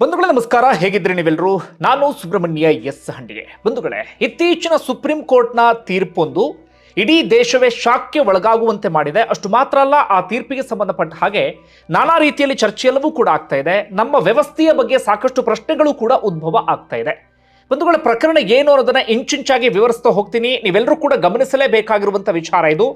ಬಂಧುಗಳೇ, ನಮಸ್ಕಾರ. ಹೇಗಿದ್ರಿ ನೀವೆಲ್ಲರೂ? ನಾನು ಸುಬ್ರಹ್ಮಣ್ಯ ಎಸ್ ಹಂಡಿಗೆ. ಬಂಧುಗಳೇ, ಇತ್ತೀಚಿನ ಸುಪ್ರೀಂ ಕೋರ್ಟ್ನ ತೀರ್ಪೊಂದು ಇಡೀ ದೇಶವೇ ಶಾಕ್ಗೆ ಒಳಗಾಗುವಂತೆ ಮಾಡಿದೆ. ಅಷ್ಟು ಮಾತ್ರ ಅಲ್ಲ, ಆ ತೀರ್ಪಿಗೆ ಸಂಬಂಧಪಟ್ಟ ಹಾಗೆ ನಾನಾ ರೀತಿಯಲ್ಲಿ ಚರ್ಚೆಯೆಲ್ಲವೂ ಕೂಡ ಆಗ್ತಾ ಇದೆ. ನಮ್ಮ ವ್ಯವಸ್ಥೆಯ ಬಗ್ಗೆ ಸಾಕಷ್ಟು ಪ್ರಶ್ನೆಗಳು ಕೂಡ ಉದ್ಭವ ಆಗ್ತಾ ಇದೆ. ಬಂಧುಗಳ ಪ್ರಕರಣ ಏನು ಅನ್ನೋದನ್ನ ಇಂಚಿಂಚಾಗಿ ವಿವರಿಸ್ತಾ ಹೋಗ್ತೀನಿ. ನೀವೆಲ್ಲರೂ ಕೂಡ ಗಮನಿಸಲೇಬೇಕಾಗಿರುವಂಥ ವಿಚಾರ ಇದು.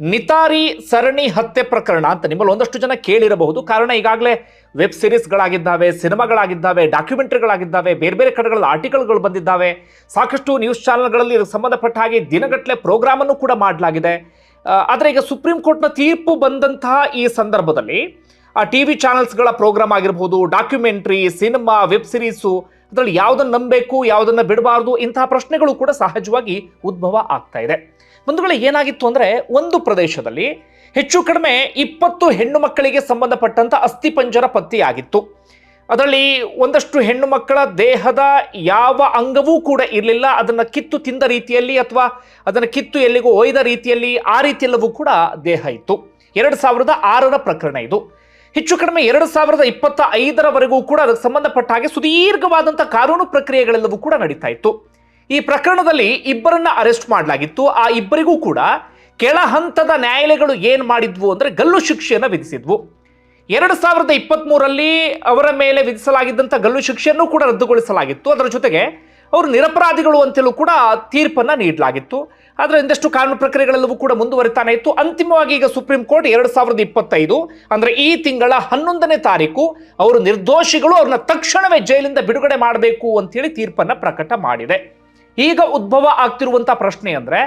ನಿತಾರಿ ಸರಣಿ ಹತ್ಯೆ ಪ್ರಕರಣ ಅಂತ ನಿಮ್ಮಲ್ಲಿ ಒಂದಷ್ಟು ಜನ ಕೇಳಿರಬಹುದು. ಕಾರಣ ಈಗಾಗಲೇ ವೆಬ್ ಸಿರೀಸ್ಗಳಾಗಿದ್ದಾವೆ, ಸಿನಿಮಾಗಳಾಗಿದ್ದಾವೆ, ಡಾಕ್ಯುಮೆಂಟ್ರಿಗಳಾಗಿದ್ದಾವೆ, ಬೇರೆ ಬೇರೆ ಕಡೆಗಳಲ್ಲಿ ಆರ್ಟಿಕಲ್ಗಳು ಬಂದಿದ್ದಾವೆ. ಸಾಕಷ್ಟು ನ್ಯೂಸ್ ಚಾನೆಲ್ಗಳಲ್ಲಿ ಇದಕ್ಕೆ ಸಂಬಂಧಪಟ್ಟ ಹಾಗೆ ದಿನಗಟ್ಟಲೆ ಪ್ರೋಗ್ರಾಮನ್ನು ಕೂಡ ಮಾಡಲಾಗಿದೆ. ಆದರೆ ಈಗ ಸುಪ್ರೀಂ ಕೋರ್ಟ್ನ ತೀರ್ಪು ಬಂದಂತಹ ಈ ಸಂದರ್ಭದಲ್ಲಿ, ಆ ಟಿ ವಿ ಚಾನೆಲ್ಸ್ಗಳ ಪ್ರೋಗ್ರಾಮ್ ಆಗಿರ್ಬೋದು, ಡಾಕ್ಯುಮೆಂಟ್ರಿ, ಸಿನಿಮಾ, ವೆಬ್ ಸಿರೀಸು ಅದರಲ್ಲಿ ಯಾವುದನ್ನು ನಂಬಬೇಕು, ಯಾವುದನ್ನು ಬಿಡಬಾರ್ದು ಇಂತಹ ಪ್ರಶ್ನೆಗಳು ಕೂಡ ಸಹಜವಾಗಿ ಉದ್ಭವ ಆಗ್ತಾ ಇದೆ. ಬಂಧುಗಳೇ, ಏನಾಗಿತ್ತು ಅಂದರೆ ಒಂದು ಪ್ರದೇಶದಲ್ಲಿ ಹೆಚ್ಚು ಕಡಿಮೆ ಇಪ್ಪತ್ತು ಹೆಣ್ಣು ಮಕ್ಕಳಿಗೆ ಸಂಬಂಧಪಟ್ಟಂತ ಅಸ್ಥಿಪಂಜರ ಪತ್ತೆಯಾಗಿತ್ತು. ಅದರಲ್ಲಿ ಒಂದಷ್ಟು ಹೆಣ್ಣು ಮಕ್ಕಳ ದೇಹದ ಯಾವ ಅಂಗವೂ ಕೂಡ ಇರಲಿಲ್ಲ. ಅದನ್ನು ಕಿತ್ತು ತಿಂದ ರೀತಿಯಲ್ಲಿ ಅಥವಾ ಅದನ್ನು ಕಿತ್ತು ಎಲ್ಲಿಗೂ ಒಯ್ದ ರೀತಿಯಲ್ಲಿ ಆ ರೀತಿಯೆಲ್ಲವೂ ಕೂಡ ದೇಹ ಇತ್ತು. ಎರಡು ಸಾವಿರದ ಆರರ ಪ್ರಕರಣ ಇದು. ಹೆಚ್ಚು ಕಡಿಮೆ ಎರಡು ಸಾವಿರದ ಇಪ್ಪತ್ತ ಐದರವರೆಗೂ ಕೂಡ ಅದಕ್ಕೆ ಸಂಬಂಧಪಟ್ಟ ಹಾಗೆ ಸುದೀರ್ಘವಾದಂತಹ ಕಾನೂನು ಪ್ರಕ್ರಿಯೆಗಳೆಲ್ಲವೂ ಕೂಡ ನಡೀತಾ ಇತ್ತು. ಈ ಪ್ರಕರಣದಲ್ಲಿ ಇಬ್ಬರನ್ನ ಅರೆಸ್ಟ್ ಮಾಡಲಾಗಿತ್ತು. ಆ ಇಬ್ಬರಿಗೂ ಕೂಡ ಕೆಳ ಹಂತದ ನ್ಯಾಯಾಲಯಗಳು ಏನು ಮಾಡಿದ್ವು ಅಂದರೆ ಗಲ್ಲು ಶಿಕ್ಷೆಯನ್ನು ವಿಧಿಸಿದ್ವು. ಎರಡು ಸಾವಿರದ ಇಪ್ಪತ್ತ್ಮೂರರಲ್ಲಿ ಅವರ ಮೇಲೆ ವಿಧಿಸಲಾಗಿದ್ದಂಥ ಗಲ್ಲು ಶಿಕ್ಷೆಯನ್ನು ಕೂಡ ರದ್ದುಗೊಳಿಸಲಾಗಿತ್ತು. ಅದರ ಜೊತೆಗೆ ಅವರು ನಿರಪರಾಧಿಗಳು ಅಂತಲೂ ಕೂಡ ತೀರ್ಪನ್ನು ನೀಡಲಾಗಿತ್ತು. ಆದರೆ ಒಂದಷ್ಟು ಕಾನೂನು ಪ್ರಕ್ರಿಯೆಗಳೆಲ್ಲವೂ ಕೂಡ ಮುಂದುವರಿತಾನೆ ಇತ್ತು. ಅಂತಿಮವಾಗಿ ಈಗ ಸುಪ್ರೀಂ ಕೋರ್ಟ್ ಎರಡು ಸಾವಿರದ ಇಪ್ಪತ್ತೈದು, ಅಂದರೆ ಈ ತಿಂಗಳ ಹನ್ನೊಂದನೇ ತಾರೀಕು, ಅವರು ನಿರ್ದೋಷಿಗಳು ಅವ್ರನ್ನ ತಕ್ಷಣವೇ ಜೈಲಿಂದ ಬಿಡುಗಡೆ ಮಾಡಬೇಕು ಅಂತೇಳಿ ತೀರ್ಪನ್ನು ಪ್ರಕಟ ಮಾಡಿದೆ. ಈಗ ಉದ್ಭವ ಆಗ್ತಿರುವಂಥ ಪ್ರಶ್ನೆ ಅಂದರೆ,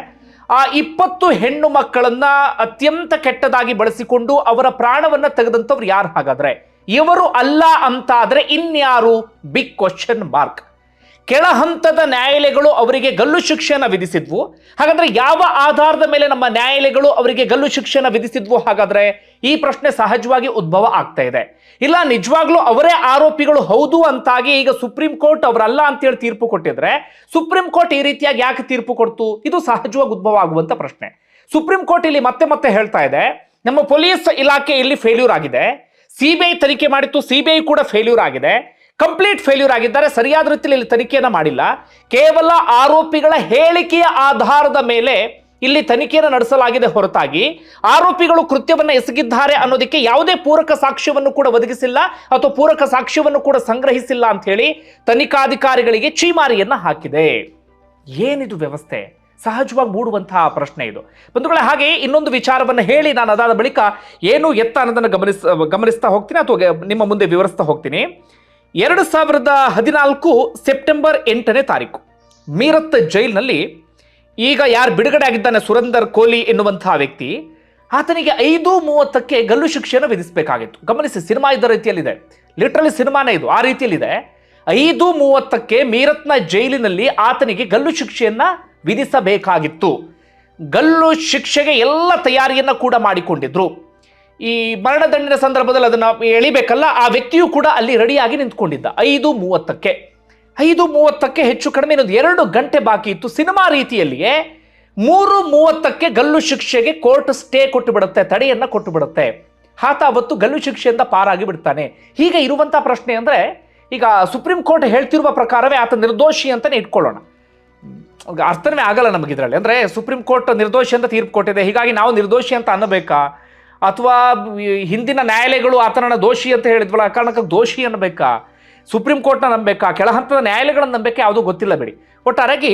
ಆ ಇಪ್ಪತ್ತು ಹೆಣ್ಣು ಮಕ್ಕಳನ್ನ ಅತ್ಯಂತ ಕೆಟ್ಟದಾಗಿ ಬಳಸಿಕೊಂಡು ಅವರ ಪ್ರಾಣವನ್ನ ತೆಗೆದಂಥವ್ರು ಯಾರು ಹಾಗಾದ್ರೆ? ಇವರು ಅಲ್ಲ ಅಂತ ಆದ್ರೆ ಇನ್ಯಾರು? ಬಿಗ್ ಕ್ವಶನ್ ಮಾರ್ಕ್ ಕೆಳ ಹಂತದ ನ್ಯಾಯಾಲಯಗಳು ಅವರಿಗೆ ಗಲ್ಲು ಶಿಕ್ಷೆಯನ್ನು ವಿಧಿಸಿದ್ವು. ಹಾಗಾದ್ರೆ ಯಾವ ಆಧಾರದ ಮೇಲೆ ನಮ್ಮ ನ್ಯಾಯಾಲಯಗಳು ಅವರಿಗೆ ಗಲ್ಲು ಶಿಕ್ಷೆಯನ್ನು ವಿಧಿಸಿದ್ವು ಹಾಗಾದ್ರೆ ಈ ಪ್ರಶ್ನೆ ಸಹಜವಾಗಿ ಉದ್ಭವ ಆಗ್ತಾ ಇದೆ. ಇಲ್ಲ, ನಿಜವಾಗ್ಲೂ ಅವರೇ ಆರೋಪಿಗಳು ಹೌದು ಅಂತಾಗಿ ಈಗ ಸುಪ್ರೀಂ ಕೋರ್ಟ್ ಅವರಲ್ಲ ಅಂತೇಳಿ ತೀರ್ಪು ಕೊಟ್ಟಿದ್ರೆ ಸುಪ್ರೀಂ ಕೋರ್ಟ್ ಈ ರೀತಿಯಾಗಿ ಯಾಕೆ ತೀರ್ಪು ಕೊಡ್ತು? ಇದು ಸಹಜವಾಗಿ ಉದ್ಭವ ಆಗುವಂತ ಪ್ರಶ್ನೆ. ಸುಪ್ರೀಂ ಕೋರ್ಟ್ ಇಲ್ಲಿ ಮತ್ತೆ ಮತ್ತೆ ಹೇಳ್ತಾ ಇದೆ, ನಮ್ಮ ಪೊಲೀಸ್ ಇಲಾಖೆ ಇಲ್ಲಿ ಫೇಲ್ಯೂರ್ ಆಗಿದೆ. ಸಿಬಿಐ ತನಿಖೆ ಮಾಡಿತ್ತು, ಸಿಬಿಐ ಕೂಡ ಫೇಲ್ಯೂರ್ ಆಗಿದೆ. ಕಂಪ್ಲೀಟ್ ಫೇಲ್ಯೂರ್ ಆಗಿದ್ದಾರೆ, ಸರಿಯಾದ ರೀತಿಯಲ್ಲಿ ಇಲ್ಲಿ ತನಿಖೆಯನ್ನು ಮಾಡಿಲ್ಲ. ಕೇವಲ ಆರೋಪಿಗಳ ಹೇಳಿಕೆಯ ಆಧಾರದ ಮೇಲೆ ಇಲ್ಲಿ ತನಿಖೆಯನ್ನು ನಡೆಸಲಾಗಿದೆ ಹೊರತಾಗಿ. ಆರೋಪಿಗಳು ಕೃತ್ಯವನ್ನು ಎಸಗಿದ್ದಾರೆ ಅನ್ನೋದಕ್ಕೆ ಯಾವುದೇ ಪೂರಕ ಸಾಕ್ಷ್ಯವನ್ನು ಕೂಡ ಒದಗಿಸಿಲ್ಲ ಅಥವಾ ಪೂರಕ ಸಾಕ್ಷ್ಯವನ್ನು ಕೂಡ ಸಂಗ್ರಹಿಸಿಲ್ಲ ಅಂತ ಹೇಳಿ ತನಿಖಾಧಿಕಾರಿಗಳಿಗೆ ಚೀಮಾರಿಯನ್ನ ಹಾಕಿದೆ. ಏನಿದು ವ್ಯವಸ್ಥೆ? ಸಹಜವಾಗಿ ಮೂಡುವಂತಹ ಪ್ರಶ್ನೆ ಇದು. ಬಂಧುಗಳ, ಹಾಗೆ ಇನ್ನೊಂದು ವಿಚಾರವನ್ನು ಹೇಳಿ ನಾನು ಅದಾದ ಬಳಿಕ ಏನು ಎತ್ತ ಅನ್ನೋದನ್ನು ಗಮನಿಸ್, ಗಮನಿಸ್ತಾ ಹೋಗ್ತೀನಿ ಅಥವಾ ನಿಮ್ಮ ಮುಂದೆ ವಿವರಿಸ್ತಾ ಹೋಗ್ತೀನಿ. ಎರಡು ಸಾವಿರದ ಹದಿನಾಲ್ಕು ಸೆಪ್ಟೆಂಬರ್ ಎಂಟನೇ ತಾರೀಕು ಮೀರತ್ ಜೈಲಿನಲ್ಲಿ ಈಗ ಯಾರು ಬಿಡುಗಡೆ ಆಗಿದ್ದಾನೆ ಸುರಂದರ್ ಕೋಹ್ಲಿ ಎನ್ನುವಂತಹ ವ್ಯಕ್ತಿ, ಆತನಿಗೆ ಐದು ಮೂವತ್ತಕ್ಕೆ ಗಲ್ಲು ಶಿಕ್ಷೆಯನ್ನು ವಿಧಿಸಬೇಕಾಗಿತ್ತು. ಗಮನಿಸಿ, ಸಿನಿಮಾ ಇದ್ದ ರೀತಿಯಲ್ಲಿದೆ. ಲಿಟ್ರಲಿ ಸಿನಿಮಾನೇ ಇದು. ಆ ರೀತಿಯಲ್ಲಿದೆ. ಐದು ಮೂವತ್ತಕ್ಕೆ ಮೀರತ್ನ ಜೈಲಿನಲ್ಲಿ ಆತನಿಗೆ ಗಲ್ಲು ಶಿಕ್ಷೆಯನ್ನ ವಿಧಿಸಬೇಕಾಗಿತ್ತು. ಗಲ್ಲು ಶಿಕ್ಷೆಗೆ ಎಲ್ಲ ತಯಾರಿಯನ್ನ ಕೂಡ ಮಾಡಿಕೊಂಡಿದ್ರು. ಈ ಮರಣದಂಡಿನ ಸಂದರ್ಭದಲ್ಲಿ ಅದನ್ನು ಎಳಿಬೇಕಲ್ಲ, ಆ ವ್ಯಕ್ತಿಯು ಕೂಡ ಅಲ್ಲಿ ರೆಡಿಯಾಗಿ ನಿಂತ್ಕೊಂಡಿದ್ದ. ಐದು ಮೂವತ್ತಕ್ಕೆ. ಐದು ಮೂವತ್ತಕ್ಕೆ ಹೆಚ್ಚು ಕಡಿಮೆ ಇನ್ನೊಂದು ಎರಡು ಗಂಟೆ ಬಾಕಿ ಇತ್ತು. ಸಿನಿಮಾ ರೀತಿಯಲ್ಲಿಯೇ ಮೂರು ಮೂವತ್ತಕ್ಕೆ ಗಲ್ಲು ಶಿಕ್ಷೆಗೆ ಕೋರ್ಟ್ ಸ್ಟೇ ಕೊಟ್ಟು ಬಿಡುತ್ತೆ ತಡೆಯನ್ನ ಕೊಟ್ಟು ಬಿಡುತ್ತೆ ಆತ ಅವತ್ತು ಗಲ್ಲು ಶಿಕ್ಷೆಯಿಂದ ಪಾರಾಗಿ ಬಿಡ್ತಾನೆ. ಹೀಗೆ ಇರುವಂಥ ಪ್ರಶ್ನೆ ಅಂದ್ರೆ, ಈಗ ಸುಪ್ರೀಂ ಕೋರ್ಟ್ ಹೇಳ್ತಿರುವ ಪ್ರಕಾರವೇ ಆತ ನಿರ್ದೋಷಿ ಅಂತಲೇ ಇಟ್ಕೊಳ್ಳೋಣ. ಅರ್ಥನೇ ಆಗಲ್ಲ ನಮಗೆ ಇದರಲ್ಲಿ ಅಂದರೆ ಸುಪ್ರೀಂ ಕೋರ್ಟ್ ನಿರ್ದೋಷಿ ಅಂತ ತೀರ್ಪು ಕೊಟ್ಟಿದೆ, ಹೀಗಾಗಿ ನಾವು ನಿರ್ದೋಷಿ ಅಂತ ಅನ್ನಬೇಕಾ? ಅಥವಾ ಹಿಂದಿನ ನ್ಯಾಯಾಲಯಗಳು ಆತನನ್ನು ದೋಷಿ ಅಂತ ಹೇಳಿದ್ವಲ್ಲ, ಆ ಕಾರಣಕ್ಕೆ ದೋಷಿ ಅನ್ನಬೇಕಾ? ಸುಪ್ರೀಂ ಕೋರ್ಟ್ನ ನಂಬೇಕಾ? ಕೆಳ ಹಂತದ ನ್ಯಾಯಾಲಯಗಳನ್ನ ನಂಬೇಕೆ ಯಾವುದೂ ಗೊತ್ತಿಲ್ಲ ಬಿಡಿ. ಒಟ್ಟಾರಾಗಿ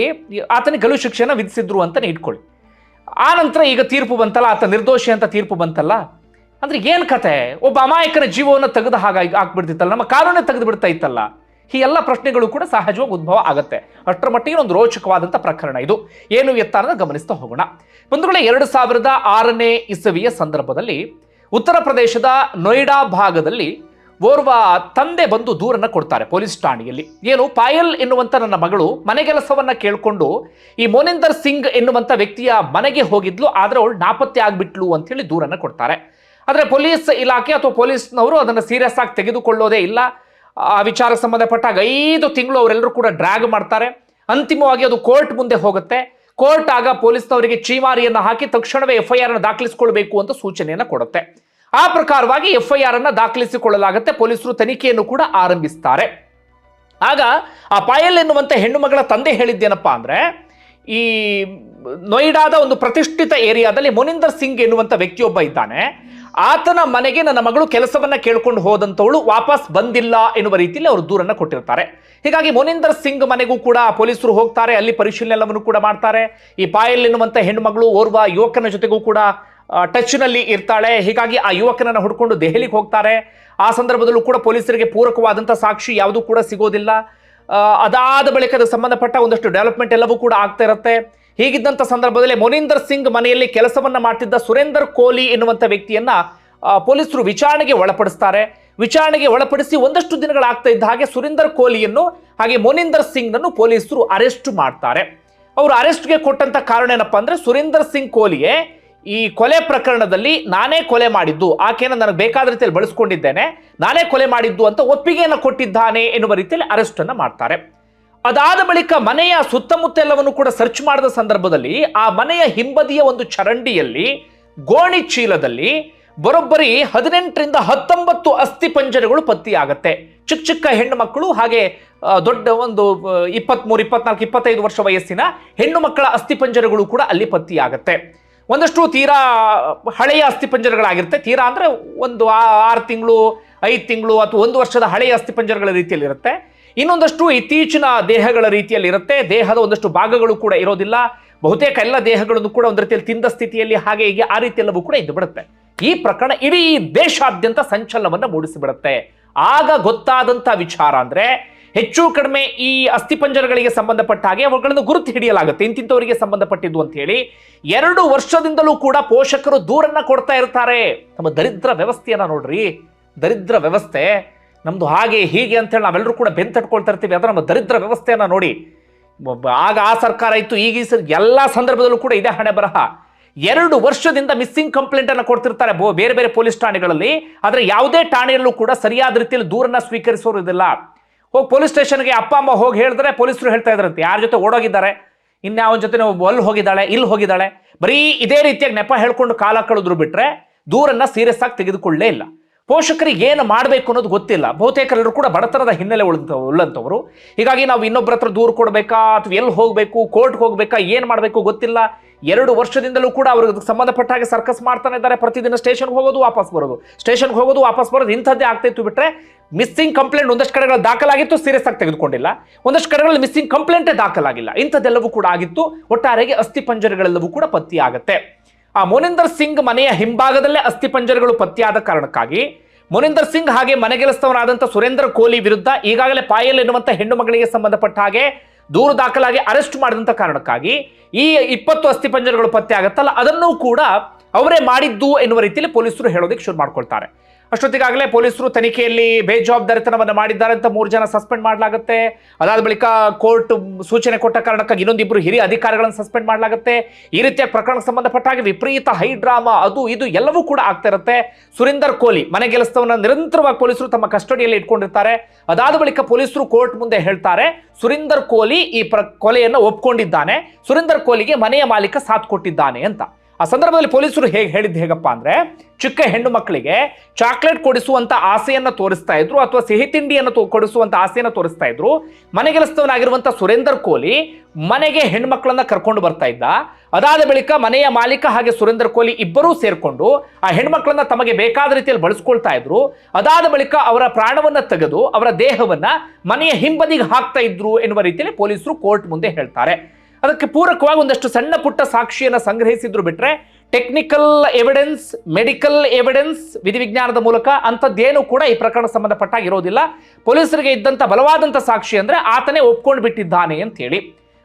ಆತನಿಗೆ ಗಲು ಶಿಕ್ಷೆನ ವಿಧಿಸಿದ್ರು ಅಂತಲೇ ಇಟ್ಕೊಳ್ಳಿ. ಆ ನಂತರ ಈಗ ತೀರ್ಪು ಬಂತಲ್ಲ, ಆತ ನಿರ್ದೋಷಿ ಅಂತ ತೀರ್ಪು ಬಂತಲ್ಲ? ಅಂದ್ರೆ ಏನು ಕತೆ? ಒಬ್ಬ ಅಮಾಯಕನ ಜೀವವನ್ನು ತೆಗೆದು ಹಾಗಾಗಿ, ಆಗ್ಬಿಡ್ತಿತ್ತಲ್ಲ, ನಮ್ಮ ಕಾನೂನೇ ತೆಗೆದು ಬಿಡ್ತಾ ಇತ್ತಲ್ಲ? ಈ ಎಲ್ಲ ಪ್ರಶ್ನೆಗಳು ಕೂಡ ಸಹಜವಾಗಿ ಉದ್ಭವ ಆಗುತ್ತೆ. ಅಷ್ಟರ ಮಟ್ಟಿಗೆ ಒಂದು ರೋಚಕವಾದಂಥ ಪ್ರಕರಣ ಇದು. ಏನು ಎತ್ತ ಅನ್ನೋದು ಗಮನಿಸ್ತಾ ಹೋಗೋಣ. ಬಂಧುಗಳೇ, ಎರಡು ಸಾವಿರದ ಆರನೇ ಇಸವಿಯ ಸಂದರ್ಭದಲ್ಲಿ ಉತ್ತರ ಪ್ರದೇಶದ ನೋಯ್ಡಾ ಭಾಗದಲ್ಲಿ ಓರ್ವ ತಂದೆ ಬಂದು ದೂರನ್ನ ಕೊಡ್ತಾರೆ ಪೊಲೀಸ್ ಠಾಣೆಯಲ್ಲಿ. ಏನು, ಪಾಯಲ್ ಎನ್ನುವಂಥ ನನ್ನ ಮಗಳು ಮನೆಗೆಲಸವನ್ನು ಕೇಳಿಕೊಂಡು ಈ ಮೋನಿಂದರ್ ಸಿಂಗ್ ಎನ್ನುವಂಥ ವ್ಯಕ್ತಿಯ ಮನೆಗೆ ಹೋಗಿದ್ಲು, ಆದರೆ ಅವಳು ನಾಪತ್ತೆ ಆಗ್ಬಿಟ್ಲು ಅಂತ ಹೇಳಿ ದೂರನ್ನ ಕೊಡ್ತಾರೆ. ಆದರೆ ಪೊಲೀಸ್ ಇಲಾಖೆ ಅಥವಾ ಪೊಲೀಸ್ನವರು ಅದನ್ನ ಸೀರಿಯಸ್ ಆಗಿ ತೆಗೆದುಕೊಳ್ಳೋದೇ ಇಲ್ಲ. ಆ ವಿಚಾರಕ್ಕೆ ಸಂಬಂಧಪಟ್ಟಾಗ ಐದು ತಿಂಗಳು ಅವರೆಲ್ಲರೂ ಕೂಡ ಡ್ರ್ಯಾಗ್ ಮಾಡ್ತಾರೆ. ಅಂತಿಮವಾಗಿ ಅದು ಕೋರ್ಟ್ ಮುಂದೆ ಹೋಗುತ್ತೆ. ಕೋರ್ಟ್ ಆಗ ಪೊಲೀಸ್ನವರಿಗೆ ಚೀಮಾರಿಯನ್ನು ಹಾಕಿ ತಕ್ಷಣವೇ ಎಫ್ ಐ ಆರ್ ದಾಖಲಿಸಿಕೊಳ್ಬೇಕು ಅಂತ ಸೂಚನೆಯನ್ನು ಕೊಡುತ್ತೆ. ಆ ಪ್ರಕಾರವಾಗಿ ಎಫ್ ಐ ಆರ್ ಅನ್ನು ದಾಖಲಿಸಿಕೊಳ್ಳಲಾಗುತ್ತೆ. ಪೊಲೀಸರು ತನಿಖೆಯನ್ನು ಕೂಡ ಆರಂಭಿಸ್ತಾರೆ. ಆಗ ಆ ಪಾಯಲ್ ಎನ್ನುವಂತ ಹೆಣ್ಣು ಮಗಳ ತಂದೆ ಹೇಳಿದ್ದೇನಪ್ಪ ಅಂದ್ರೆ, ಈ ನೋಯ್ಡಾದ ಒಂದು ಪ್ರತಿಷ್ಠಿತ ಏರಿಯಾದಲ್ಲಿ ಮೊನಿಂದರ್ ಸಿಂಗ್ ಎನ್ನುವಂತ ವ್ಯಕ್ತಿಯೊಬ್ಬ ಇದ್ದಾನೆ. ಆತನ ಮನೆಗೆ ನನ್ನ ಮಗಳು ಕೆಲಸವನ್ನ ಕೇಳ್ಕೊಂಡು ಹೋದಂತವಳು ವಾಪಸ್ ಬಂದಿಲ್ಲ ಎನ್ನುವ ರೀತಿಯಲ್ಲಿ ಅವರು ದೂರನ್ನ ಕೊಟ್ಟಿರ್ತಾರೆ. ಹೀಗಾಗಿ ಮೋನಿಂದರ್ ಸಿಂಗ್ ಮನೆಗೂ ಕೂಡ ಪೊಲೀಸರು ಹೋಗ್ತಾರೆ, ಅಲ್ಲಿ ಪರಿಶೀಲನೆ ಎಲ್ಲವನ್ನು ಕೂಡ ಮಾಡ್ತಾರೆ. ಈ ಪಾಯಲ್ ಎನ್ನುವಂತ ಹೆಣ್ಣುಮಗಳು ಓರ್ವ ಯುವಕನ ಜೊತೆಗೂ ಕೂಡ ಟಚ್ನಲ್ಲಿ ಇರ್ತಾಳೆ. ಹೀಗಾಗಿ ಆ ಯುವಕನನ್ನು ಹುಡ್ಕೊಂಡು ದೆಹಲಿಗೆ ಹೋಗ್ತಾರೆ. ಆ ಸಂದರ್ಭದಲ್ಲೂ ಕೂಡ ಪೊಲೀಸರಿಗೆ ಪೂರಕವಾದಂಥ ಸಾಕ್ಷಿ ಯಾವುದೂ ಕೂಡ ಸಿಗೋದಿಲ್ಲ. ಅದಾದ ಬಳಿಕ ಸಂಬಂಧಪಟ್ಟ ಒಂದಷ್ಟು ಡೆವಲಪ್ಮೆಂಟ್ ಎಲ್ಲವೂ ಕೂಡ ಆಗ್ತಾ ಇರುತ್ತೆ. ಹೀಗಿದ್ದಂಥ ಸಂದರ್ಭದಲ್ಲಿ ಮೊನಿಂದರ್ ಸಿಂಗ್ ಮನೆಯಲ್ಲಿ ಕೆಲಸವನ್ನ ಮಾಡ್ತಿದ್ದ ಸುರೇಂದರ್ ಕೋಹ್ಲಿ ಎನ್ನುವಂಥ ವ್ಯಕ್ತಿಯನ್ನ ಪೊಲೀಸರು ವಿಚಾರಣೆಗೆ ಒಳಪಡಿಸ್ತಾರೆ. ವಿಚಾರಣೆಗೆ ಒಳಪಡಿಸಿ ಒಂದಷ್ಟು ದಿನಗಳಾಗ್ತಾ ಇದ್ದ ಹಾಗೆ ಸುರೇಂದರ್ ಕೋಹ್ಲಿಯನ್ನು ಹಾಗೆ ಮೊನಿಂದರ್ ಸಿಂಗ್ನನ್ನು ಪೊಲೀಸರು ಅರೆಸ್ಟ್ ಮಾಡ್ತಾರೆ. ಅವರು ಅರೆಸ್ಟ್ಗೆ ಕೊಟ್ಟಂತ ಕಾರಣ ಏನಪ್ಪಾ ಅಂದ್ರೆ ಸುರೇಂದರ್ ಸಿಂಗ್ ಕೋಹ್ಲಿಗೆ ಈ ಕೊಲೆ ಪ್ರಕರಣದಲ್ಲಿ ನಾನೇ ಕೊಲೆ ಮಾಡಿದ್ದು, ಆಕೆಯನ್ನು ನನಗೆ ಬೇಕಾದ ರೀತಿಯಲ್ಲಿ ಬಳಸ್ಕೊಂಡಿದ್ದೇನೆ, ನಾನೇ ಕೊಲೆ ಮಾಡಿದ್ದು ಅಂತ ಒಪ್ಪಿಗೆಯನ್ನು ಕೊಟ್ಟಿದ್ದಾನೆ ಎನ್ನುವ ರೀತಿಯಲ್ಲಿ ಅರೆಸ್ಟ್ ಅನ್ನ ಮಾಡ್ತಾರೆ. ಅದಾದ ಬಳಿಕ ಮನೆಯ ಸುತ್ತಮುತ್ತ ಎಲ್ಲವನ್ನು ಕೂಡ ಸರ್ಚ್ ಮಾಡಿದ ಸಂದರ್ಭದಲ್ಲಿ ಆ ಮನೆಯ ಹಿಂಬದಿಯ ಒಂದು ಚರಂಡಿಯಲ್ಲಿ ಗೋಣಿ ಚೀಲದಲ್ಲಿ ಬರೋಬ್ಬರಿ ಹದಿನೆಂಟರಿಂದ ಹತ್ತೊಂಬತ್ತು ಅಸ್ಥಿ ಪಂಜರಗಳು ಪತ್ತೆಯಾಗತ್ತೆ. ಚಿಕ್ಕ ಚಿಕ್ಕ ಹೆಣ್ಣು ಮಕ್ಕಳು ಹಾಗೆ ದೊಡ್ಡ ಒಂದು ಇಪ್ಪತ್ಮೂರು, ಇಪ್ಪತ್ನಾಲ್ಕು, ಇಪ್ಪತ್ತೈದು ವರ್ಷ ವಯಸ್ಸಿನ ಹೆಣ್ಣು ಮಕ್ಕಳ ಅಸ್ಥಿ ಪಂಜರಗಳು ಕೂಡ ಅಲ್ಲಿ ಪತ್ತೆಯಾಗತ್ತೆ. ಒಂದಷ್ಟು ತೀರಾ, ಹಳೆಯ ಅಸ್ಥಿಪಂಜರಗಳಾಗಿರುತ್ತೆ ತೀರಾ ಅಂದ್ರೆ ಒಂದು ಆರು ತಿಂಗಳು, ಐದು ತಿಂಗಳು ಅಥವಾ ಒಂದು ವರ್ಷದ ಹಳೆಯ ಅಸ್ಥಿಪಂಜರಗಳ ರೀತಿಯಲ್ಲಿ ಇರುತ್ತೆ ಇನ್ನೊಂದಷ್ಟು ಇತ್ತೀಚಿನ ದೇಹಗಳ ರೀತಿಯಲ್ಲಿ ಇರುತ್ತೆ. ದೇಹದ ಒಂದಷ್ಟು ಭಾಗಗಳು ಕೂಡ ಇರೋದಿಲ್ಲ. ಬಹುತೇಕ ಎಲ್ಲ ದೇಹಗಳನ್ನು ಕೂಡ ಒಂದು ರೀತಿಯಲ್ಲಿ ತಿಂದ ಸ್ಥಿತಿಯಲ್ಲಿ ಹಾಗೆ ಹೀಗೆ ಆ ರೀತಿಯೆಲ್ಲವೂ ಕೂಡ ಇದ್ದು ಬಿಡುತ್ತೆ. ಈ ಪ್ರಕರಣ ಇಡೀ ದೇಶಾದ್ಯಂತ ಸಂಚಲನವನ್ನು ಮೂಡಿಸಿಬಿಡುತ್ತೆ. ಆಗ ಗೊತ್ತಾದಂಥ ವಿಚಾರ ಅಂದ್ರೆ ಹೆಚ್ಚು ಕಡಿಮೆ ಈ ಅಸ್ಥಿಪಂಜರಗಳಿಗೆ ಸಂಬಂಧಪಟ್ಟ ಹಾಗೆ ಅವುಗಳನ್ನು ಗುರುತು ಹಿಡಿಯಲಾಗುತ್ತೆ. ಇಂತಿಂತವರಿಗೆ ಸಂಬಂಧಪಟ್ಟಿದ್ದು ಅಂತ ಹೇಳಿ ಎರಡು ವರ್ಷದಿಂದಲೂ ಕೂಡ ಪೋಷಕರು ದೂರನ್ನ ಕೊಡ್ತಾ ಇರ್ತಾರೆ. ನಮ್ಮ ದರಿದ್ರ ವ್ಯವಸ್ಥೆಯನ್ನ ನೋಡ್ರಿ. ದರಿದ್ರ ವ್ಯವಸ್ಥೆ ನಮ್ದು ಹಾಗೆ ಹೀಗೆ ಅಂತೇಳಿ ನಾವೆಲ್ಲರೂ ಕೂಡ ಬೆಂತಟ್ಕೊಳ್ತಾ ಇರ್ತೀವಿ. ಅದರ ನಮ್ಮ ದರಿದ್ರ ವ್ಯವಸ್ಥೆಯನ್ನು ನೋಡಿ. ಆಗ ಆ ಸರ್ಕಾರ ಇತ್ತು ಈಗ ಈ ಎಲ್ಲ ಸಂದರ್ಭದಲ್ಲೂ ಕೂಡ ಇದೇ ಹಣೆ ಬರಹ. ಎರಡು ವರ್ಷದಿಂದ ಮಿಸ್ಸಿಂಗ್ ಕಂಪ್ಲೇಂಟ್ ಅನ್ನು ಕೊಡ್ತಿರ್ತಾರೆ ಬೇರೆ ಬೇರೆ ಪೊಲೀಸ್ ಠಾಣೆಗಳಲ್ಲಿ. ಆದರೆ ಯಾವುದೇ ಠಾಣೆಯಲ್ಲೂ ಕೂಡ ಸರಿಯಾದ ರೀತಿಯಲ್ಲಿ ದೂರನ್ನ ಸ್ವೀಕರಿಸೋರು ಇದಿಲ್ಲ. ಹೋಗಿ ಪೊಲೀಸ್ ಸ್ಟೇಷನ್ಗೆ ಅಪ್ಪ, ಅಮ್ಮ ಹೋಗಿ ಹೇಳಿದ್ರೆ ಪೊಲೀಸರು ಹೇಳ್ತಾ ಇದ್ರಂತೆ. ಯಾರ ಜೊತೆ ಓಡೋಗಿದ್ದಾರೆ? ಇನ್ಯಾವನ ಜೊತೆ ಅಲ್ಲಿ ಹೋಗಿದ್ದಾಳೆ, ಇಲ್ಲಿ ಹೋಗಿದ್ದಾಳೆ. ಬರೀ ಇದೇ ರೀತಿಯಾಗಿ ನೆಪ ಹೇಳ್ಕೊಂಡು ಕಾಲ ಕಳೆದ್ರು ಬಿಟ್ರೆ ದೂರನ್ನ ಸೀರಿಯಸ್ ಆಗಿ ತೆಗೆದುಕೊಳ್ಳೇ ಇಲ್ಲ. ಪೋಷಕರಿಗೆ ಏನು ಮಾಡಬೇಕು ಅನ್ನೋದು ಗೊತ್ತಿಲ್ಲ. ಬಹುತೇಕರೆಲ್ಲರೂ ಕೂಡ ಬಡತನದ ಹಿನ್ನೆಲೆ ಉಳಿದ ಉಳ್ಳಂಥವ್ರು ಹೀಗಾಗಿ ನಾವು ಇನ್ನೊಬ್ಬರ ಹತ್ರ ದೂರು ಕೊಡಬೇಕಾ, ಅಥವಾ ಎಲ್ಲಿ ಹೋಗಬೇಕು, ಕೋರ್ಟ್ಗೆ ಹೋಗಬೇಕಾ, ಏನು ಮಾಡಬೇಕು ಗೊತ್ತಿಲ್ಲ. ಎರಡು ವರ್ಷದಿಂದಲೂ ಕೂಡ ಅವ್ರಿಗೆ ಸಂಬಂಧಪಟ್ಟ ಹಾಗೆ ಸರ್ಕಸ್ ಮಾಡ್ತಾನೆ ಇದ್ದಾರೆ. ಪ್ರತಿದಿನ ಸ್ಟೇಷನ್ಗೆ ಹೋಗೋದು, ವಾಪಸ್ ಬರೋದು. ಸ್ಟೇಷನ್ಗೆ ಹೋಗೋದು, ವಾಪಸ್ ಬರೋದು, ಇಂಥದ್ದೇ ಆಗ್ತಾ ಬಿಟ್ಟರೆ ಮಿಸ್ಸಿಂಗ್ ಕಂಪ್ಲೇಂಟ್ ಒಂದಷ್ಟು ಕಡೆಗಳಲ್ಲಿ ದಾಖಲಾಗಿತ್ತು, ಸೀರಿಯಸ್ ಆಗಿ ತೆಗೆದುಕೊಂಡಿಲ್ಲ. ಒಂದಷ್ಟು ಕಡೆಗಳಲ್ಲಿ ಮಿಸ್ಸಿಂಗ್ ಕಂಪ್ಲೇಂಟೇ ದಾಖಲಾಗಿಲ್ಲ. ಇಂಥದ್ದೆಲ್ಲವೂ ಕೂಡ ಆಗಿತ್ತು. ಒಟ್ಟಾರೆಗೆ ಅಸ್ಥಿ ಪಂಜರಗಳೆಲ್ಲವೂ ಕೂಡ ಪತ್ತೆಯಾಗತ್ತೆ. ಆ ಮೋನಿಂದರ್ ಸಿಂಗ್ ಮನೆಯ ಹಿಂಭಾಗದಲ್ಲೇ ಅಸ್ಥಿ ಪಂಜರಗಳು ಪತ್ತೆಯಾದ ಕಾರಣಕ್ಕಾಗಿ ಮೋನಿಂದರ್ ಸಿಂಗ್ ಹಾಗೆ ಮನೆಗೆಲಸದವನಾದಂಥ ಸುರೇಂದ್ರ ಕೋಹ್ಲಿ ವಿರುದ್ಧ ಈಗಾಗಲೇ ಪಾಯಲ್ ಎನ್ನುವಂಥ ಹೆಣ್ಣು ಮಗಳಿಗೆ ಸಂಬಂಧಪಟ್ಟ ಹಾಗೆ ದೂರು ದಾಖಲಾಗಿ ಅರೆಸ್ಟ್ ಮಾಡಿದಂಥ ಕಾರಣಕ್ಕಾಗಿ ಈ ಇಪ್ಪತ್ತು ಅಸ್ಥಿ ಪಂಜರಗಳು ಪತ್ತೆ ಆಗುತ್ತಲ್ಲ ಅದನ್ನೂ ಕೂಡ ಅವರೇ ಮಾಡಿದ್ದು ಎನ್ನುವ ರೀತಿಯಲ್ಲಿ ಪೊಲೀಸರು ಹೇಳೋದಕ್ಕೆ ಶುರು ಮಾಡ್ಕೊಳ್ತಾರೆ. ಅಷ್ಟೊತ್ತಿಗಾಗಲೇ ಪೊಲೀಸರು ತನಿಖೆಯಲ್ಲಿ ಬೇಜವಾಬ್ದಾರಿತನವನ್ನು ಮಾಡಿದ್ದಾರೆ ಅಂತ ಮೂರು ಜನ ಸಸ್ಪೆಂಡ್ ಮಾಡಲಾಗುತ್ತೆ. ಅದಾದ ಬಳಿಕ ಕೋರ್ಟ್ ಸೂಚನೆ ಕೊಟ್ಟ ಕಾರಣಕ್ಕಾಗಿ ಇನ್ನೊಂದಿಬ್ಬರು ಹಿರಿಯ ಅಧಿಕಾರಿಗಳನ್ನು ಸಸ್ಪೆಂಡ್ ಮಾಡಲಾಗುತ್ತೆ. ಈ ರೀತಿಯ ಪ್ರಕರಣಕ್ಕೆ ಸಂಬಂಧಪಟ್ಟಾಗಿ ವಿಪರೀತ ಹೈ ಡ್ರಾಮಾ, ಅದು ಇದು ಎಲ್ಲವೂ ಕೂಡ ಆಗ್ತಾ ಇರುತ್ತೆ. ಸುರೇಂದರ್ ಕೋಹ್ಲಿ ಮನೆಗೆಲಸವನ್ನು ನಿರಂತರವಾಗಿ ಪೊಲೀಸರು ತಮ್ಮ ಕಸ್ಟಡಿಯಲ್ಲಿ ಇಟ್ಕೊಂಡಿರ್ತಾರೆ. ಅದಾದ ಬಳಿಕ ಪೊಲೀಸರು ಕೋರ್ಟ್ ಮುಂದೆ ಹೇಳ್ತಾರೆ, ಸುರೇಂದರ್ ಕೋಲಿ ಈ ಪ್ರ, ಕೊಲೆಯನ್ನು ಒಪ್ಕೊಂಡಿದ್ದಾನೆ. ಸುರೇಂದರ್ ಕೋಲಿಗೆ ಮನೆಯ ಮಾಲೀಕ ಸಾಥ್ ಕೊಟ್ಟಿದ್ದಾನೆ ಅಂತ. ಆ ಸಂದರ್ಭದಲ್ಲಿ ಪೊಲೀಸರು ಹೇಗೆ ಹೇಳಿದ್ದು ಹೇಗಪ್ಪ ಅಂದ್ರೆ, ಚಿಕ್ಕ ಹೆಣ್ಣು ಮಕ್ಕಳಿಗೆ ಚಾಕ್ಲೇಟ್ ಕೊಡಿಸುವಂತ ಆಸೆಯನ್ನು ತೋರಿಸ್ತಾ ಇದ್ರು ಅಥವಾ ಸಿಹಿ ತಿಂಡಿಯನ್ನು ಕೊಡಿಸುವಂಥ ಆಸೆಯನ್ನ ತೋರಿಸ್ತಾ ಇದ್ರು. ಮನೆಗೆಲಸದವನಾಗಿರುವಂತ ಸುರೇಂದರ್ ಕೋಲಿ ಮನೆಗೆ ಹೆಣ್ಮಕ್ಳನ್ನ ಕರ್ಕೊಂಡು ಬರ್ತಾ ಇದ್ದ. ಅದಾದ ಬಳಿಕ ಮನೆಯ ಮಾಲೀಕ ಹಾಗೆ ಸುರೇಂದರ್ ಕೋಹ್ಲಿ ಇಬ್ಬರೂ ಸೇರಿಕೊಂಡು ಆ ಹೆಣ್ಮಕ್ಳನ್ನ ತಮಗೆ ಬೇಕಾದ ರೀತಿಯಲ್ಲಿ ಬಳಸ್ಕೊಳ್ತಾ ಇದ್ರು. ಅದಾದ ಬಳಿಕ ಅವರ ಪ್ರಾಣವನ್ನ ತೆಗೆದು ಅವರ ದೇಹವನ್ನ ಮನೆಯ ಹಿಂಬದಿಗೆ ಹಾಕ್ತಾ ಇದ್ರು ಎನ್ನುವ ರೀತಿಯಲ್ಲಿ ಪೊಲೀಸರು ಕೋರ್ಟ್ ಮುಂದೆ ಹೇಳ್ತಾರೆ. ಅದಕ್ಕೆ ಪೂರಕವಾಗಿ ಒಂದಷ್ಟು ಸಣ್ಣ ಪುಟ್ಟ ಸಾಕ್ಷಿಯನ್ನು ಸಂಗ್ರಹಿಸಿದ್ರು ಬಿಟ್ರೆ ಟೆಕ್ನಿಕಲ್ ಎವಿಡೆನ್ಸ್ ಮೆಡಿಕಲ್ ಎವಿಡೆನ್ಸ್ ವಿಧಿವಿಜ್ಞಾನದ ಮೂಲಕ ಅಂಥದ್ದೇನು ಕೂಡ ಈ ಪ್ರಕರಣ ಸಂಬಂಧಪಟ್ಟಾಗಿ ಇರೋದಿಲ್ಲ ಪೊಲೀಸರಿಗೆ ಇದ್ದಂಥ ಬಲವಾದಂಥ ಸಾಕ್ಷಿ ಅಂದರೆ ಆತನೇ ಒಪ್ಕೊಂಡು ಬಿಟ್ಟಿದ್ದಾನೆ ಅಂತ ಹೇಳಿ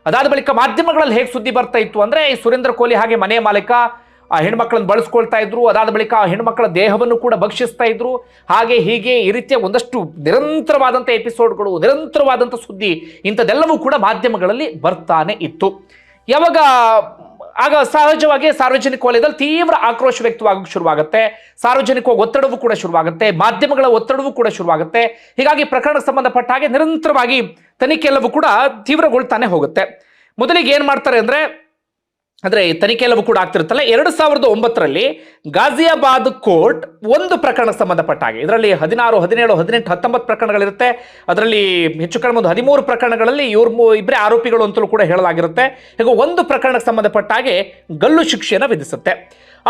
ಅದಾದ ಬಳಿಕ ಮಾಧ್ಯಮಗಳಲ್ಲಿ ಹೇಗೆ ಸುದ್ದಿ ಬರ್ತಾ ಇತ್ತು ಅಂದರೆ ಈ ಸುರೇಂದ್ರ ಕೊಹ್ಲಿ ಹಾಗೆ ಮನೆ ಮಾಲೀಕ ಆ ಹೆಣ್ಮಕ್ಳನ್ನು ಬಳಸ್ಕೊಳ್ತಾ ಇದ್ರು. ಅದಾದ ಬಳಿಕ ಆ ಹೆಣ್ಮಕ್ಳ ದೇಹವನ್ನು ಕೂಡ ಭಕ್ಷಿಸ್ತಾ ಇದ್ರು. ಹಾಗೆ ಹೀಗೆ ಈ ರೀತಿಯ ಒಂದಷ್ಟು ನಿರಂತರವಾದಂಥ ಎಪಿಸೋಡ್ಗಳು ನಿರಂತರವಾದಂಥ ಸುದ್ದಿ ಇಂಥದ್ದೆಲ್ಲವೂ ಕೂಡ ಮಾಧ್ಯಮಗಳಲ್ಲಿ ಬರ್ತಾನೆ ಇತ್ತು. ಯಾವಾಗ, ಆಗ ಸಹಜವಾಗಿ ಸಾರ್ವಜನಿಕ ವಲಯದಲ್ಲಿ ತೀವ್ರ ಆಕ್ರೋಶ ವ್ಯಕ್ತವಾಗಕ್ಕೆ ಶುರುವಾಗುತ್ತೆ. ಸಾರ್ವಜನಿಕ ಒತ್ತಡವೂ ಕೂಡ ಶುರುವಾಗುತ್ತೆ. ಮಾಧ್ಯಮಗಳ ಒತ್ತಡವೂ ಕೂಡ ಶುರುವಾಗುತ್ತೆ. ಹೀಗಾಗಿ ಪ್ರಕರಣಕ್ಕೆ ಸಂಬಂಧಪಟ್ಟ ಹಾಗೆ ನಿರಂತರವಾಗಿ ತನಿಖೆ ಎಲ್ಲವೂ ಕೂಡ ತೀವ್ರಗೊಳ್ತಾನೆ ಹೋಗುತ್ತೆ. ಮೊದಲಿಗೆ ಏನು ಮಾಡ್ತಾರೆ ಅಂದ್ರೆ ಅಂದ್ರೆ ತನಿಖೆ ಎಲ್ಲವೂ ಕೂಡ ಆಗ್ತಿರುತ್ತಲ್ಲ. ಎರಡು ಸಾವಿರದ ಒಂಬತ್ತರಲ್ಲಿ ಗಾಜಿಯಾಬಾದ್ ಕೋರ್ಟ್ ಒಂದು ಪ್ರಕರಣಕ್ಕೆ ಸಂಬಂಧಪಟ್ಟ ಹಾಗೆ. ಇದರಲ್ಲಿ ಹದಿನಾರು, ಹದಿನೇಳು, ಹದಿನೆಂಟು, ಹತ್ತೊಂಬತ್ತು ಪ್ರಕರಣಗಳಿರುತ್ತೆ. ಅದರಲ್ಲಿ ಹೆಚ್ಚು ಕಡಿಮೆ ಒಂದು ಹದಿಮೂರು ಪ್ರಕರಣಗಳಲ್ಲಿ ಇವ್ರ ಇಬ್ಬರೇ ಆರೋಪಿಗಳು ಅಂತಲೂ ಕೂಡ ಹೇಳಲಾಗಿರುತ್ತೆ. ಈಗ ಒಂದು ಪ್ರಕರಣಕ್ಕೆ ಸಂಬಂಧಪಟ್ಟ ಹಾಗೆ ಗಲ್ಲು ಶಿಕ್ಷೆಯನ್ನು ವಿಧಿಸುತ್ತೆ.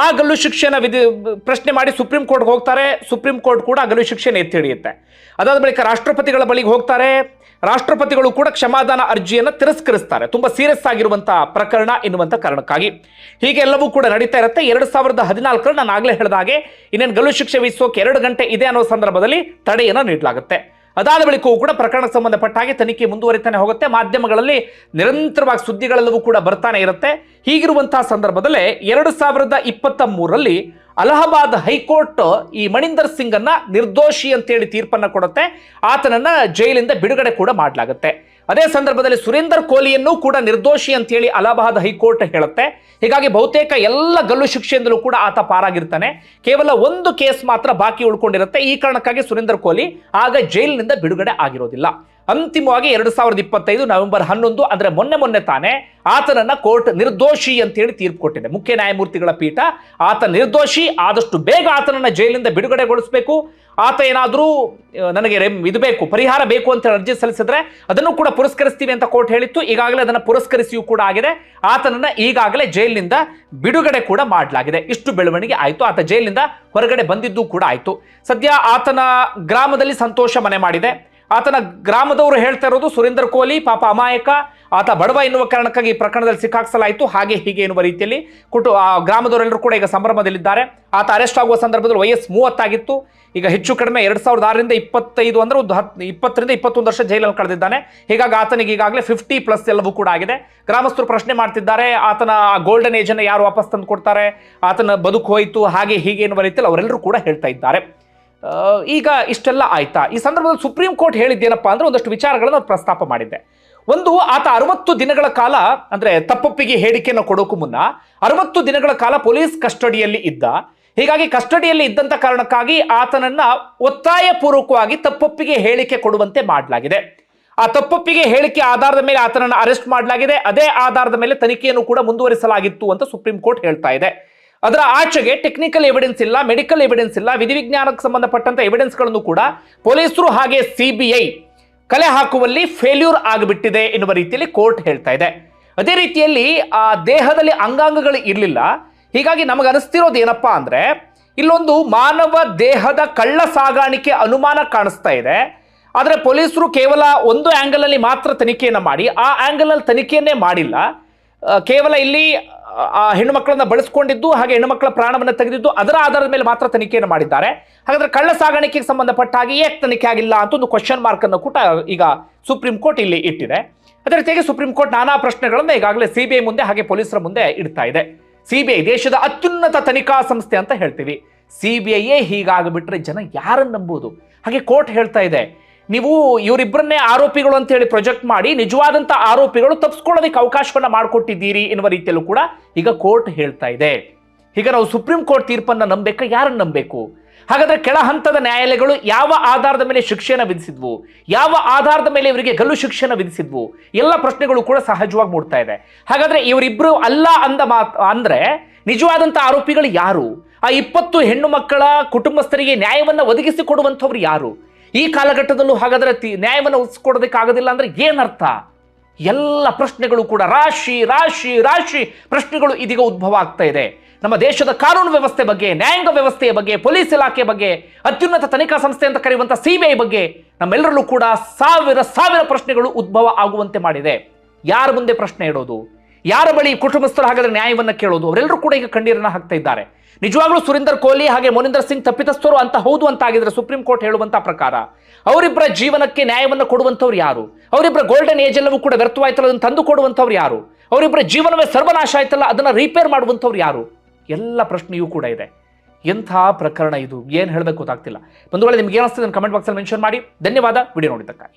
ಆ ಗಲ್ಲು ಶಿಕ್ಷೆನ ವಿಧಿ ಪ್ರಶ್ನೆ ಮಾಡಿ ಸುಪ್ರೀಂ ಕೋರ್ಟ್ಗೆ ಹೋಗ್ತಾರೆ. ಸುಪ್ರೀಂ ಕೋರ್ಟ್ ಕೂಡ ಗಲ್ಲು ಶಿಕ್ಷೆನ ಎತ್ತಿ ಹಿಡಿಯುತ್ತೆ. ಅದಾದ ಬಳಿಕ ರಾಷ್ಟ್ರಪತಿಗಳ ಬಳಿಗೆ ಹೋಗ್ತಾರೆ. ರಾಷ್ಟ್ರಪತಿಗಳು ಕೂಡ ಕ್ಷಮಾದಾನ ಅರ್ಜಿಯನ್ನು ತಿರಸ್ಕರಿಸ್ತಾರೆ. ತುಂಬ ಸೀರಿಯಸ್ ಆಗಿರುವಂತಹ ಪ್ರಕರಣ ಎನ್ನುವಂಥ ಕಾರಣಕ್ಕಾಗಿ. ಹೀಗೆ ಎಲ್ಲವೂ ಕೂಡ ನಡೀತಾ ಇರುತ್ತೆ. ಎರಡು ಸಾವಿರದ ಹದಿನಾಲ್ಕರಲ್ಲಿ ನಾನು ಆಗಲೇ ಹೇಳಿದ ಹಾಗೆ ಇನ್ನೇನು ಗಲ್ಲು ಶಿಕ್ಷೆ ವಿಧಿಸೋಕೆ ಎರಡು ಗಂಟೆ ಇದೆ ಅನ್ನೋ ಸಂದರ್ಭದಲ್ಲಿ ತಡೆಯನ್ನು ನೀಡಲಾಗುತ್ತೆ. ಅದಾದ ಬಳಿಕವೂ ಕೂಡ ಪ್ರಕರಣಕ್ಕೆ ಸಂಬಂಧಪಟ್ಟ ಹಾಗೆ ತನಿಖೆ ಮುಂದುವರಿತಾನೆ ಹೋಗುತ್ತೆ. ಮಾಧ್ಯಮಗಳಲ್ಲಿ ನಿರಂತರವಾಗಿ ಸುದ್ದಿಗಳೆಲ್ಲವೂ ಕೂಡ ಬರ್ತಾನೆ ಇರುತ್ತೆ. ಹೀಗಿರುವಂತಹ ಸಂದರ್ಭದಲ್ಲೇ ಎರಡು ಸಾವಿರದ ಇಪ್ಪತ್ತ ಮೂರರಲ್ಲಿ ಅಲಹಾಬಾದ್ ಹೈಕೋರ್ಟ್ ಈ ಮಣಿಂದರ್ ಸಿಂಗ್ ಅನ್ನ ನಿರ್ದೋಷಿ ಅಂತೇಳಿ ತೀರ್ಪನ್ನ ಕೊಡುತ್ತೆ. ಆತನನ್ನ ಜೈಲಿಂದ ಬಿಡುಗಡೆ ಕೂಡ ಮಾಡಲಾಗುತ್ತೆ. ಅದೇ ಸಂದರ್ಭದಲ್ಲಿ ಸುರೇಂದರ್ ಕೋಹ್ಲಿಯನ್ನು ಕೂಡ ನಿರ್ದೋಷಿ ಅಂತೇಳಿ ಅಲಹಾಬಾದ್ ಹೈಕೋರ್ಟ್ ಹೇಳುತ್ತೆ. ಹೀಗಾಗಿ ಬಹುತೇಕ ಎಲ್ಲ ಗಲ್ಲು ಶಿಕ್ಷೆಯಿಂದಲೂ ಕೂಡ ಆತ ಪಾರಾಗಿರ್ತಾನೆ. ಕೇವಲ ಒಂದು ಕೇಸ್ ಮಾತ್ರ ಬಾಕಿ ಉಳ್ಕೊಂಡಿರುತ್ತೆ. ಈ ಕಾರಣಕ್ಕಾಗಿ ಸುರೇಂದರ್ ಕೋಲಿ ಆಗ ಜೈಲಿನಿಂದ ಬಿಡುಗಡೆ ಆಗಿರೋದಿಲ್ಲ. ಅಂತಿಮವಾಗಿ ಎರಡು ಸಾವಿರದ ಇಪ್ಪತ್ತೈದು ನವೆಂಬರ್ ಹನ್ನೊಂದು ಅಂದ್ರೆ ಮೊನ್ನೆ ಮೊನ್ನೆ ತಾನೇ ಆತನನ್ನ ಕೋರ್ಟ್ ನಿರ್ದೋಷಿ ಅಂತ ಹೇಳಿ ತೀರ್ಪು ಕೊಟ್ಟಿದೆ. ಮುಖ್ಯ ನ್ಯಾಯಮೂರ್ತಿಗಳ ಪೀಠ ಆತ ನಿರ್ದೋಷಿ, ಆದಷ್ಟು ಬೇಗ ಆತನನ್ನ ಜೈಲಿಂದ ಬಿಡುಗಡೆಗೊಳಿಸಬೇಕು. ಆತ ಏನಾದರೂ ನನಗೆ ಇದು ಬೇಕು, ಪರಿಹಾರ ಬೇಕು ಅಂತ ಅರ್ಜಿ ಸಲ್ಲಿಸಿದ್ರೆ ಅದನ್ನು ಕೂಡ ಪುರಸ್ಕರಿಸ್ತೀವಿ ಅಂತ ಕೋರ್ಟ್ ಹೇಳಿತ್ತು. ಈಗಾಗಲೇ ಅದನ್ನು ಪುರಸ್ಕರಿಸಿಯೂ ಕೂಡ ಆಗಿದೆ. ಆತನನ್ನ ಈಗಾಗಲೇ ಜೈಲಿನಿಂದ ಬಿಡುಗಡೆ ಕೂಡ ಮಾಡಲಾಗಿದೆ. ಇಷ್ಟು ಬೆಳವಣಿಗೆ ಆಯಿತು. ಆತ ಜೈಲಿನಿಂದ ಹೊರಗಡೆ ಬಂದಿದ್ದು ಕೂಡ ಆಯಿತು. ಸದ್ಯ ಆತನ ಗ್ರಾಮದಲ್ಲಿ ಸಂತೋಷ ಮನೆ ಮಾಡಿದೆ. ಆತನ ಗ್ರಾಮದವರು ಹೇಳ್ತಾ ಇರೋದು ಸುರೇಂದ್ರ ಕೊಹ್ಲಿ ಪಾಪ ಅಮಾಯಕ ಆತ ಬಡವ ಎನ್ನುವ ಕಾರಣಕ್ಕಾಗಿ ಈ ಪ್ರಕರಣದಲ್ಲಿ ಸಿಕ್ಕಾಕ್ಸಲಾಯಿತು. ಹಾಗೆ ಹೀಗೆ ಎನ್ನುವ ರೀತಿಯಲ್ಲಿ ಕುಟು ಆ ಗ್ರಾಮದವರೆಲ್ಲರೂ ಕೂಡ ಈಗ ಸಂಭ್ರಮದಲ್ಲಿದ್ದಾರೆ. ಆತ ಅರೆಸ್ಟ್ ಆಗುವ ಸಂದರ್ಭದಲ್ಲಿ ವಯಸ್ಸು ಮೂವತ್ತಾಗಿತ್ತು. ಈಗ ಹೆಚ್ಚು ಕಡಿಮೆ ಎರಡು ಸಾವಿರದ ಆರರಿಂದ ಇಪ್ಪತ್ತೈದು ಅಂದ್ರೆ ಒಂದು ಹತ್ತು ಇಪ್ಪತ್ತರಿಂದ ಇಪ್ಪತ್ತೊಂದು ವರ್ಷ ಜೈಲಲ್ಲಿ ಕಳೆದಿದ್ದಾನೆ. ಹೀಗಾಗಿ ಆತನಿಗೆ ಈಗಾಗಲೇ ಫಿಫ್ಟಿ ಪ್ಲಸ್ ಎಲ್ಲವೂ ಕೂಡ ಆಗಿದೆ. ಗ್ರಾಮಸ್ಥರು ಪ್ರಶ್ನೆ ಮಾಡ್ತಿದ್ದಾರೆ ಆತನ ಗೋಲ್ಡನ್ ಏಜನ್ನು ಯಾರು ವಾಪಸ್ ತಂದು ಕೊಡ್ತಾರೆ ಆತನ ಬದುಕು ಹೋಯಿತು ಹಾಗೆ ಹೀಗೆ ಎನ್ನುವ ರೀತಿಯಲ್ಲಿ ಅವರೆಲ್ಲರೂ ಕೂಡ ಹೇಳ್ತಾ ಇದ್ದಾರೆ. ಆ, ಈಗ ಇಷ್ಟೆಲ್ಲ ಆಯ್ತಾ? ಈ ಸಂದರ್ಭದಲ್ಲಿ ಸುಪ್ರೀಂ ಕೋರ್ಟ್ ಹೇಳಿದ್ದೇನಪ್ಪ ಅಂದ್ರೆ ಒಂದಷ್ಟು ವಿಚಾರಗಳನ್ನು ಪ್ರಸ್ತಾಪ ಮಾಡಿದ್ದೆ. ಒಂದು, ಆತ ಅರವತ್ತು ದಿನಗಳ ಕಾಲ, ಅಂದ್ರೆ ತಪ್ಪೊಪ್ಪಿಗೆ ಹೇಳಿಕೆಯನ್ನು ಕೊಡೋಕು ಮುನ್ನ, ಅರವತ್ತು ದಿನಗಳ ಕಾಲ ಪೊಲೀಸ್ ಕಸ್ಟಡಿಯಲ್ಲಿ ಇದ್ದ. ಹೀಗಾಗಿ ಕಸ್ಟಡಿಯಲ್ಲಿ ಇದ್ದಂತ ಕಾರಣಕ್ಕಾಗಿ ಆತನನ್ನ ಒತ್ತಾಯ ಪೂರ್ವಕವಾಗಿ ತಪ್ಪೊಪ್ಪಿಗೆ ಹೇಳಿಕೆ ಕೊಡುವಂತೆ ಮಾಡಲಾಗಿದೆ. ಆ ತಪ್ಪೊಪ್ಪಿಗೆ ಹೇಳಿಕೆ ಆಧಾರದ ಮೇಲೆ ಆತನನ್ನು ಅರೆಸ್ಟ್ ಮಾಡಲಾಗಿದೆ. ಅದೇ ಆಧಾರದ ಮೇಲೆ ತನಿಖೆಯನ್ನು ಕೂಡ ಮುಂದುವರಿಸಲಾಗಿತ್ತು ಅಂತ ಸುಪ್ರೀಂ ಕೋರ್ಟ್ ಹೇಳ್ತಾ ಇದೆ. ಅದರ ಆಚೆಗೆ ಟೆಕ್ನಿಕಲ್ ಎವಿಡೆನ್ಸ್ ಇಲ್ಲ ಮೆಡಿಕಲ್ ಎವಿಡೆನ್ಸ್ ಇಲ್ಲ, ವಿಧಿವಿಜ್ಞಾನಕ್ಕೆ ಸಂಬಂಧಪಟ್ಟಂತ ಎವಿಡೆನ್ಸ್ಗಳನ್ನು ಕೂಡ ಪೊಲೀಸರು ಹಾಗೆ ಸಿಬಿಐ ಕಲೆ ಹಾಕುವಲ್ಲಿ ಫೇಲ್ಯೂರ್ ಆಗಿಬಿಟ್ಟಿದೆ ಎನ್ನುವ ರೀತಿಯಲ್ಲಿ ಕೋರ್ಟ್ ಹೇಳ್ತಾ ಇದೆ. ಅದೇ ರೀತಿಯಲ್ಲಿ ಆ ದೇಹದಲ್ಲಿ ಅಂಗಾಂಗಗಳು ಇರಲಿಲ್ಲ. ಹೀಗಾಗಿ ನಮಗೆ ಅನಿಸ್ತಿರೋದು ಏನಪ್ಪಾ ಅಂದ್ರೆ, ಇಲ್ಲೊಂದು ಮಾನವ ದೇಹದ ಕಳ್ಳ ಸಾಗಾಣಿಕೆ ಅನುಮಾನ ಕಾಣಿಸ್ತಾ ಇದೆ. ಆದರೆ ಪೊಲೀಸರು ಕೇವಲ ಒಂದು ಆಂಗಲ್ ಅಲ್ಲಿ ಮಾತ್ರ ತನಿಖೆಯನ್ನು ಮಾಡಿ, ಆ ಆಂಗಲ್ ಅಲ್ಲಿ ತನಿಖೆಯನ್ನೇ ಮಾಡಿಲ್ಲ. ಕೇವಲ ಇಲ್ಲಿ ಆ, ಹೆಣ್ಣು ಮಕ್ಕಳನ್ನ ಬಳಸ್ಕೊಂಡಿದ್ದು ಹಾಗೆ ಹೆಣ್ಣು ಮಕ್ಕಳ ಪ್ರಾಣವನ್ನು ತೆಗೆದಿದ್ದು ಅದರ ಆಧಾರದ ಮೇಲೆ ಮಾತ್ರ ತನಿಖೆಯನ್ನು ಮಾಡಿದ್ದಾರೆ. ಹಾಗಾದ್ರೆ ಕಳ್ಳ ಸಾಗಾಣಿಕೆಗೆ ಸಂಬಂಧಪಟ್ಟ ಹಾಗೆ ಏಕೆ ತನಿಖೆ ಆಗಿಲ್ಲ ಅಂತ ಒಂದು ಕ್ವಶನ್ ಮಾರ್ಕ್ ಅನ್ನು ಕೂಡ ಈಗ ಸುಪ್ರೀಂ ಕೋರ್ಟ್ ಇಲ್ಲಿ ಇಟ್ಟಿದೆ. ಅದೇ ರೀತಿಯಾಗಿ ಸುಪ್ರೀಂ ಕೋರ್ಟ್ ನಾನಾ ಪ್ರಶ್ನೆಗಳನ್ನ ಈಗಾಗಲೇ ಸಿಬಿಐ ಮುಂದೆ ಹಾಗೆ ಪೊಲೀಸರ ಮುಂದೆ ಇಡ್ತಾ ಇದೆ. ಸಿಬಿಐ ದೇಶದ ಅತ್ಯುನ್ನತ ತನಿಖಾ ಸಂಸ್ಥೆ ಅಂತ ಹೇಳ್ತೀವಿ. ಸಿಬಿಐಯೇ ಹೀಗಾಗಿಬಿಟ್ರೆ ಜನ ಯಾರನ್ನು ನಂಬುವುದು ಹಾಗೆ ಕೋರ್ಟ್ ಹೇಳ್ತಾ ಇದೆ. ನೀವು ಇವರಿಬ್ಬರನ್ನೇ ಆರೋಪಿಗಳು ಅಂತ ಹೇಳಿ ಪ್ರೊಜೆಕ್ಟ್ ಮಾಡಿ ನಿಜವಾದಂತ ಆರೋಪಿಗಳು ತಪ್ಪಿಸ್ಕೊಳ್ಳೋದಕ್ಕೆ ಅವಕಾಶವನ್ನ ಮಾಡಿಕೊಟ್ಟಿದ್ದೀರಿ ಎನ್ನುವ ರೀತಿಯಲ್ಲೂ ಕೂಡ ಈಗ ಕೋರ್ಟ್ ಹೇಳ್ತಾ ಇದೆ. ಈಗ ನಾವು ಸುಪ್ರೀಂ ಕೋರ್ಟ್ ತೀರ್ಪನ್ನ ನಂಬಬೇಕು? ಯಾರನ್ನು ನಂಬಬೇಕು? ಹಾಗಾದ್ರೆ ಕೆಳ ಹಂತದ ನ್ಯಾಯಾಲಯಗಳು ಯಾವ ಆಧಾರದ ಮೇಲೆ ಶಿಕ್ಷೆಯನ್ನು ವಿಧಿಸಿದ್ವು? ಯಾವ ಆಧಾರದ ಮೇಲೆ ಇವರಿಗೆ ಗಲ್ಲು ಶಿಕ್ಷೆಯನ್ನು ವಿಧಿಸಿದ್ವು? ಎಲ್ಲ ಪ್ರಶ್ನೆಗಳು ಕೂಡ ಸಹಜವಾಗಿ ಮೂಡ್ತಾ ಇದೆ. ಹಾಗಾದ್ರೆ ಇವರಿಬ್ರು ಅಲ್ಲ ಅಂದ ಅಂದ್ರೆ ನಿಜವಾದಂಥ ಆರೋಪಿಗಳು ಯಾರು? ಆ ಇಪ್ಪತ್ತು ಹೆಣ್ಣು ಮಕ್ಕಳ ಕುಟುಂಬಸ್ಥರಿಗೆ ನ್ಯಾಯವನ್ನು ಒದಗಿಸಿ ಕೊಡುವಂಥವ್ರು ಯಾರು? ಈ ಕಾಲಘಟ್ಟದಲ್ಲೂ ಹಾಗಾದರೆ ತಿ- ನ್ಯಾಯವನ್ನು ಉಳಿಸ್ಕೊಡೋದಕ್ಕಾಗೋದಿಲ್ಲ ಅಂದರೆ ಏನರ್ಥ? ಎಲ್ಲ ಪ್ರಶ್ನೆಗಳು ಕೂಡ ರಾಶಿ ರಾಶಿ ರಾಶಿ ಪ್ರಶ್ನೆಗಳು ಇದೀಗ ಉದ್ಭವ ಆಗ್ತಾ ಇದೆ. ನಮ್ಮ ದೇಶದ ಕಾನೂನು ವ್ಯವಸ್ಥೆ ಬಗ್ಗೆ, ನ್ಯಾಯಾಂಗ ವ್ಯವಸ್ಥೆಯ ಬಗ್ಗೆ, ಪೊಲೀಸ್ ಇಲಾಖೆ ಬಗ್ಗೆ, ಅತ್ಯುನ್ನತ ತನಿಖಾ ಸಂಸ್ಥೆ ಅಂತ ಕರೆಯುವಂಥ ಸಿಬಿಐ ಬಗ್ಗೆ ನಮ್ಮೆಲ್ಲರಲ್ಲೂ ಕೂಡ ಸಾವಿರ ಸಾವಿರ ಪ್ರಶ್ನೆಗಳು ಉದ್ಭವ ಆಗುವಂತೆ ಮಾಡಿದೆ. ಯಾರ ಮುಂದೆ ಪ್ರಶ್ನೆ ಇಡೋದು? ಯಾರ ಬಳಿ ಕುಟುಂಬಸ್ಥರು ಹಾಗಾದ್ರೆ ನ್ಯಾಯವನ್ನ ಕೇಳೋದು? ಅವರೆಲ್ಲರೂ ಕೂಡ ಈಗ ಕಣ್ಣೀರನ್ನ ಹಾಕ್ತಾ ಇದ್ದಾರೆ. ನಿಜವಾಗ್ಲೂ ಸುರೇಂದರ್ ಕೊಹ್ಲಿ ಹಾಗೆ ಮೋನಿಂದರ್ ಸಿಂಗ್ ತಪ್ಪಿತಸ್ಥರು ಅಂತ ಹೌದು ಅಂತ ಆಗಿದ್ರೆ ಸುಪ್ರೀಂ ಕೋರ್ಟ್ ಹೇಳುವಂತ ಪ್ರಕಾರ, ಅವರಿಬ್ಬರ ಜೀವನಕ್ಕೆ ನ್ಯಾಯವನ್ನು ಕೊಡುವಂಥವ್ರು ಯಾರು? ಅವರಿಬ್ಬರ ಗೋಲ್ಡನ್ ಏಜ್ ಎಲ್ಲವೂ ಕೂಡ ವ್ಯರ್ಥವಾಯ್ತಲ್ಲ, ಅದನ್ನು ತಂದು ಕೊಡುವಂಥವ್ರು ಯಾರು? ಅವರಿಬ್ಬರ ಜೀವನವೇ ಸರ್ವನಾಶ ಆಯ್ತಲ್ಲ, ಅದನ್ನ ರಿಪೇರ್ ಮಾಡುವಂಥವ್ರು ಯಾರು? ಎಲ್ಲ ಪ್ರಶ್ನೆಯೂ ಕೂಡ ಇದೆ. ಎಂಥ ಪ್ರಕರಣ ಇದು? ಏನು ಹೇಳಬೇಕು ಗೊತ್ತಾಗ್ತಿಲ್ಲ. ವೇಳೆ ನಿಮ್ಗೆ ಏನಿಸ್ತದೆ ಕಮೆಂಟ್ ಬಾಕ್ಸಲ್ಲಿ ಮೆನ್ಷನ್ ಮಾಡಿ. ಧನ್ಯವಾದ. ವಿಡಿಯೋ ನೋಡಿದ್ದಕ್ಕಾಗಿ.